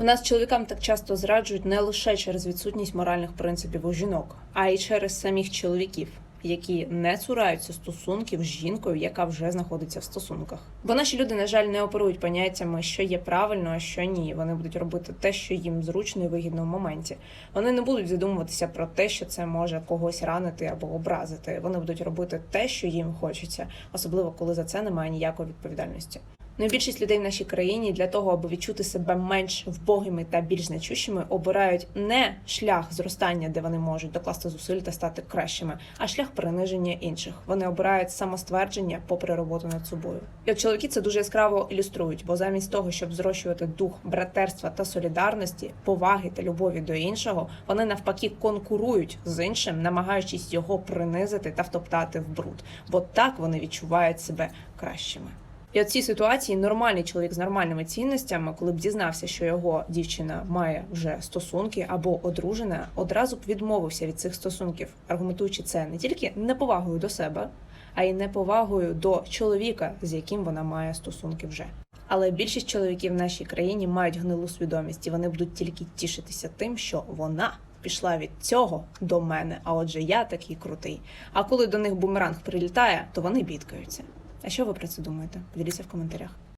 У нас чоловікам так часто зраджують не лише через відсутність моральних принципів у жінок, а й через самих чоловіків, які не цураються стосунків з жінкою, яка вже знаходиться в стосунках. Бо наші люди, на жаль, не оперують поняттями, що є правильно, а що ні. Вони будуть робити те, що їм зручно і вигідно в моменті. Вони не будуть задумуватися про те, що це може когось ранити або образити. Вони будуть робити те, що їм хочеться, особливо коли за це немає ніякої відповідальності. Ну і більшість людей в нашій країні для того, аби відчути себе менш вбогими та більш значущими, обирають не шлях зростання, де вони можуть докласти зусиль та стати кращими, а шлях приниження інших. Вони обирають самоствердження попри роботу над собою. І от чоловіки це дуже яскраво ілюструють, бо замість того, щоб зрощувати дух братерства та солідарності, поваги та любові до іншого, вони навпаки конкурують з іншим, намагаючись його принизити та втоптати в бруд, бо так вони відчувають себе кращими. І от цій ситуації нормальний чоловік з нормальними цінностями, коли б дізнався, що його дівчина має вже стосунки або одружена, одразу б відмовився від цих стосунків, аргументуючи це не тільки неповагою до себе, а й неповагою до чоловіка, з яким вона має стосунки вже. Але більшість чоловіків в нашій країні мають гнилу свідомість, і вони будуть тільки тішитися тим, що вона пішла від цього до мене. А отже, я такий крутий. А коли до них бумеранг прилітає, то вони бідкаються. А що ви про це думаєте? Поділіться в коментарях.